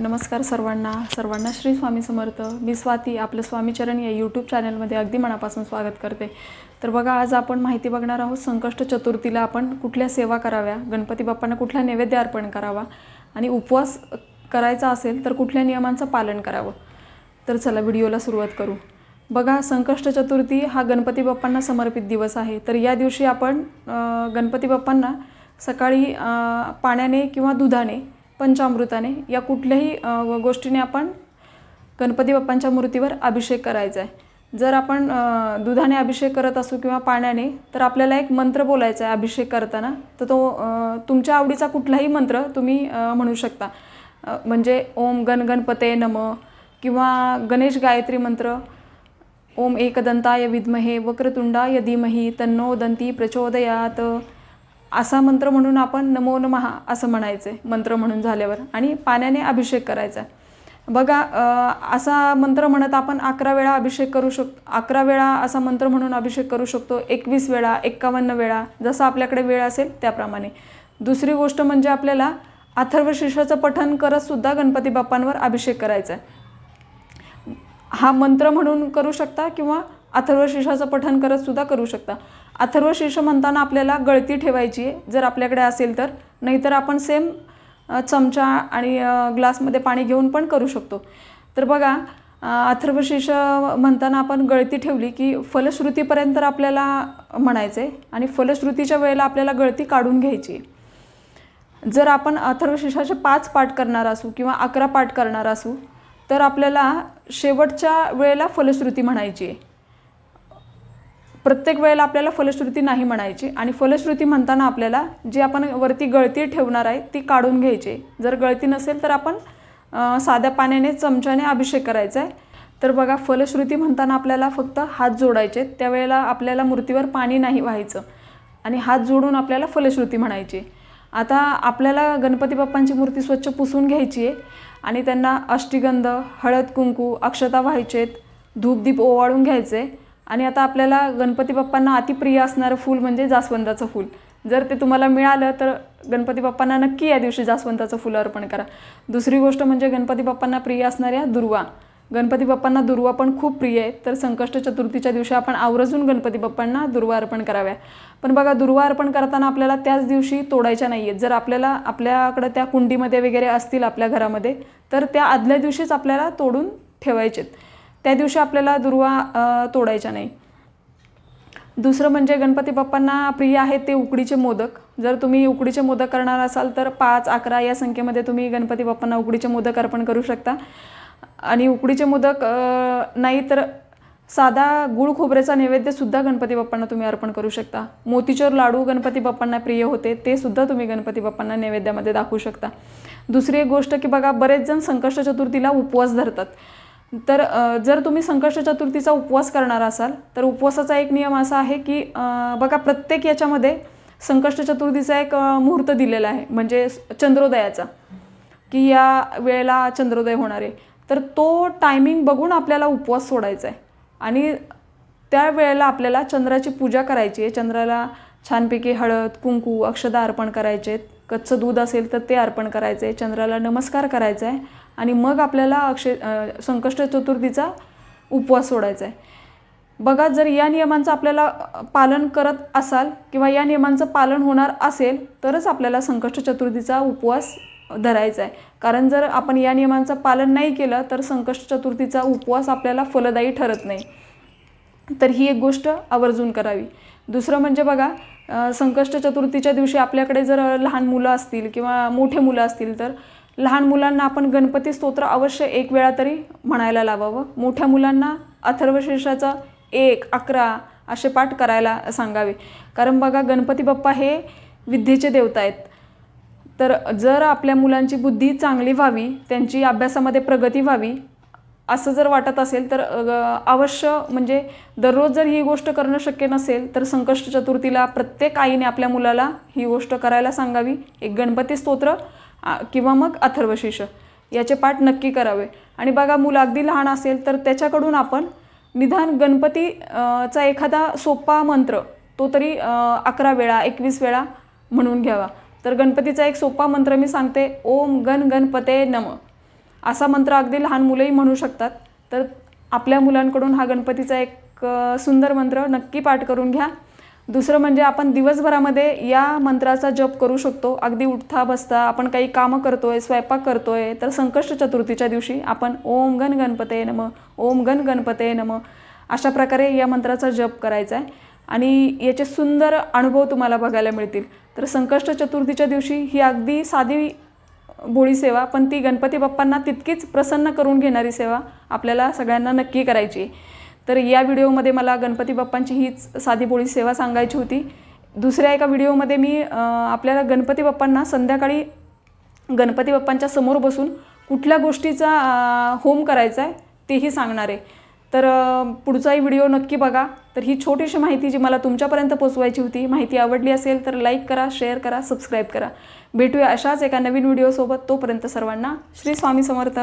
नमस्कार सर्वांना. सर्वांना श्री स्वामी समर्थ. मी स्वाती आपलं स्वामीचरण या यूट्यूब चॅनलमध्ये अगदी मनापासून स्वागत करते. तर बघा आज आपण माहिती बघणार आहोत संकष्ट चतुर्थीला आपण कुठल्या सेवा कराव्या? गणपती बाप्पांना कुठला नैवेद्य अर्पण करावा? आणि उपवास करायचा असेल तर कुठल्या नियमांचं पालन करावं? तर चला व्हिडिओला सुरुवात करू. बघा संकष्ट चतुर्थी हा गणपती बाप्पांना समर्पित दिवस आहे. तर या दिवशी आपण गणपती बाप्पांना सकाळी पाण्याने किंवा दुधाने पंचामृताने या कुठल्याही गोष्टीने आपण गणपती बाप्पांच्या मूर्तीवर अभिषेक करायचा आहे. जर आपण दुधाने अभिषेक करत असू किंवा पाण्याने तर आपल्याला एक मंत्र बोलायचा आहे अभिषेक करताना. तर तो तुमच्या आवडीचा कुठलाही मंत्र तुम्ही म्हणू शकता. म्हणजे ओम गण गणपते नम किंवा गणेश गायत्री मंत्र. ओम एकदंताय विद्महे वक्रतुंडाय धीमही तन्नो दंती प्रचोदयात. असा मंत्र म्हणून आपण नमो नमः असं म्हणायचं आहे मंत्र म्हणून झाल्यावर. आणि पाण्याने अभिषेक करायचा. बघा असा मंत्र म्हणत आपण अकरा वेळा अभिषेक करू शकतो अकरा वेळा असा मंत्र म्हणून अभिषेक करू शकतो एकवीस वेळा एक्कावन्न वेळा जसं आपल्याकडे वेळ असेल त्याप्रमाणे. दुसरी गोष्ट म्हणजे आपल्याला अथर्वशीर्षाचं पठण करत सुद्धा गणपती बाप्पांवर अभिषेक करायचा आहे. हा मंत्र म्हणून करू शकता किंवा अथर्वशीर्षाचं पठण करत सुद्धा करू शकता. अथर्वशीर्ष म्हणताना आपल्याला गळती ठेवायची आहे. जर आपल्याकडे असेल तर. नाहीतर आपण सेम चमचा आणि ग्लासमध्ये पाणी घेऊन पण करू शकतो. तर बघा अथर्वशीर्ष म्हणताना आपण गळती ठेवली की फलश्रुतीपर्यंत आपल्याला म्हणायचं आहे आणि फलश्रुतीच्या वेळेला आपल्याला गळती काढून घ्यायची आहे. जर आपण अथर्वशीर्षाचे पाच पाठ करणार असू किंवा अकरा पाठ करणार असू तर आपल्याला शेवटच्या वेळेला फलश्रुती म्हणायची आहे. प्रत्येक वेळेला आपल्याला फलश्रुती नाही म्हणायची. आणि फलश्रुती म्हणताना आपल्याला जी आपण वरती गळती ठेवणार आहे ती काढून घ्यायची. जर गळती नसेल तर आपण साध्या पाण्याने चमच्याने अभिषेक करायचा आहे. तर बघा फलश्रुती म्हणताना आपल्याला फक्त हात जोडायचे. आहेत. त्यावेळेला आपल्याला मूर्तीवर पाणी नाही व्हायचं. आणि हात जोडून आपल्याला फलश्रुती म्हणायची. आता आपल्याला गणपती बाप्पांची मूर्ती स्वच्छ पुसून घ्यायची आहे. आणि त्यांना अष्टिगंध हळद कुंकू अक्षता व्हायचेत. धूपदीप ओवाळून घ्यायचे. आणि आता आपल्याला गणपती बाप्पांना अतिप्रिय असणारं फूल म्हणजे जास्वंदाचं फूल. जर ते तुम्हाला मिळालं तर गणपती बाप्पांना नक्की या दिवशी जास्वंदाचं फुल अर्पण करा. दुसरी गोष्ट म्हणजे गणपती बाप्पांना प्रिय असणाऱ्या दुर्वा. गणपती बाप्पांना दुर्वा पण खूप प्रिय आहे. तर संकष्ट चतुर्थीच्या दिवशी आपण आवर्जून गणपती बाप्पांना दुर्वा अर्पण कराव्या. पण बघा दुर्वा अर्पण करताना आपल्याला त्याच दिवशी तोडायच्या नाही आहेत जर आपल्याला आपल्याकडं त्या कुंडीमध्ये वगैरे असतील आपल्या घरामध्ये तर त्या आदल्या दिवशीच आपल्याला तोडून ठेवायचेत. त्या दिवशी आपल्याला दुर्वा तोडायच्या नाही. दुसरं म्हणजे गणपती बाप्पांना प्रिय आहेत ते उकडीचे मोदक. जर तुम्ही उकडीचे मोदक करणार असाल तर पाच अकरा या संख्येमध्ये तुम्ही गणपती बाप्पांना उकडीचे मोदक अर्पण करू शकता. आणि उकडीचे मोदक नाही तर साधा गुळ खोबऱ्याचा नैवेद्यसुद्धा गणपती बाप्पांना तुम्ही अर्पण करू शकता. मोतीचोर लाडू गणपती बाप्पांना प्रिय होते ते सुद्धा तुम्ही गणपती बाप्पांना नैवेद्यामध्ये दाखवू शकता. दुसरी एक गोष्ट की बघा बरेच जण संकष्ट चतुर्थीला उपवास धरतात. तर जर तुम्ही संकष्ट चतुर्थीचा उपवास करणार असाल तर उपवासाचा एक नियम असा आहे की बघा प्रत्येक याच्यामध्ये संकष्ट चतुर्थीचा एक मुहूर्त दिलेला आहे म्हणजे चंद्रोदयाचा की या वेळेला चंद्रोदय होणार आहे. तर तो टायमिंग बघून आपल्याला उपवास सोडायचा आहे. आणि त्या वेळेला आपल्याला चंद्राची पूजा करायची आहे. चंद्राला छानपैकी हळद कुंकू अक्षदा अर्पण करायचे आहेत. कच्चं दूध असेल तर ते अर्पण करायचं आहे. चंद्राला नमस्कार करायचा आहे. आणि मग आपल्याला अक्षय संकष्ट चतुर्थीचा उपवास सोडायचा आहे. बघा जर या नियमांचं आपल्याला पालन करत असाल किंवा या नियमांचं पालन होणार असेल तरच आपल्याला संकष्ट चतुर्थीचा उपवास धरायचा आहे. कारण जर आपण या नियमांचं पालन नाही केलं तर संकष्ट चतुर्थीचा उपवास आपल्याला फलदायी ठरत नाही. तर ही एक गोष्ट आवर्जून करावी. दुसरं म्हणजे बघा संकष्ट चतुर्थीच्या दिवशी आपल्याकडे जर लहान मुलं असतील किंवा मोठे मुलं असतील तर लहान मुलांना आपण गणपती स्तोत्र अवश्य एक वेळा तरी म्हणायला लावावं. मोठ्या मुलांना अथर्वशीर्षाचा एक अकरा असे पाठ करायला सांगावे. कारण बघा गणपती बाप्पा हे विद्येचे देवता आहेत. तर जर आपल्या मुलांची बुद्धी चांगली व्हावी त्यांची अभ्यासामध्ये प्रगती व्हावी असं जर वाटत असेल तर अवश्य म्हणजे दररोज जर ही गोष्ट करणं शक्य नसेल तर संकष्ट चतुर्थीला प्रत्येक आईने आपल्या मुलाला ही गोष्ट करायला सांगावी. एक गणपती स्तोत्र किंवा मग अथर्वशीर्ष याचे पाठ नक्की करावे. आणि बघा मुलं अगदी लहान असेल तर त्याच्याकडून आपण निदान गणपती चा एखादा सोपा मंत्र तो तरी अकरा वेळा एकवीस वेळा म्हणून घ्यावा. तर गणपतीचा एक सोपा मंत्र मी सांगते ओम गण गणपते नम. असा मंत्र अगदी लहान मुलंही म्हणू शकतात. तर आपल्या मुलांकडून हा गणपतीचा एक सुंदर मंत्र नक्की पाठ करून घ्या. दुसरं म्हणजे आपण दिवसभरामध्ये या मंत्राचा जप करू शकतो. अगदी उठता बसता आपण काही कामं करतोय स्वयंपाक करतोय तर संकष्ट चतुर्थीच्या दिवशी आपण ओम गण गणपते नम ओम गण गणपते नम अशा प्रकारे या मंत्राचा जप करायचा आहे. आणि याचे सुंदर अनुभव तुम्हाला बघायला मिळतील. तर संकष्ट चतुर्थीच्या दिवशी ही अगदी साधी भोळी सेवा पण ती गणपती बाप्पांना तितकीच प्रसन्न करून घेणारी सेवा आपल्याला सगळ्यांना नक्की करायची आहे. तर या व्हिडिओमध्ये मला गणपती बाप्पांची हीच साधी भोळी सेवा सांगायची होती. दुसऱ्या एका व्हिडिओमध्ये मी आपल्याला गणपती बाप्पांना संध्याकाळी गणपती बाप्पांच्या समोर बसून कुठल्या गोष्टीचा होम करायचा आहे तेही सांगणार आहे. तर पुढचाही व्हिडिओ नक्की बघा. तर ही छोटीशी माहिती जी मला तुमच्यापर्यंत पोचवायची होती माहिती आवडली असेल तर लाईक करा शेअर करा सबस्क्राईब करा. भेटूया अशाच एका नवीन व्हिडिओसोबत. तोपर्यंत सर्वांना श्री स्वामी समर्थ.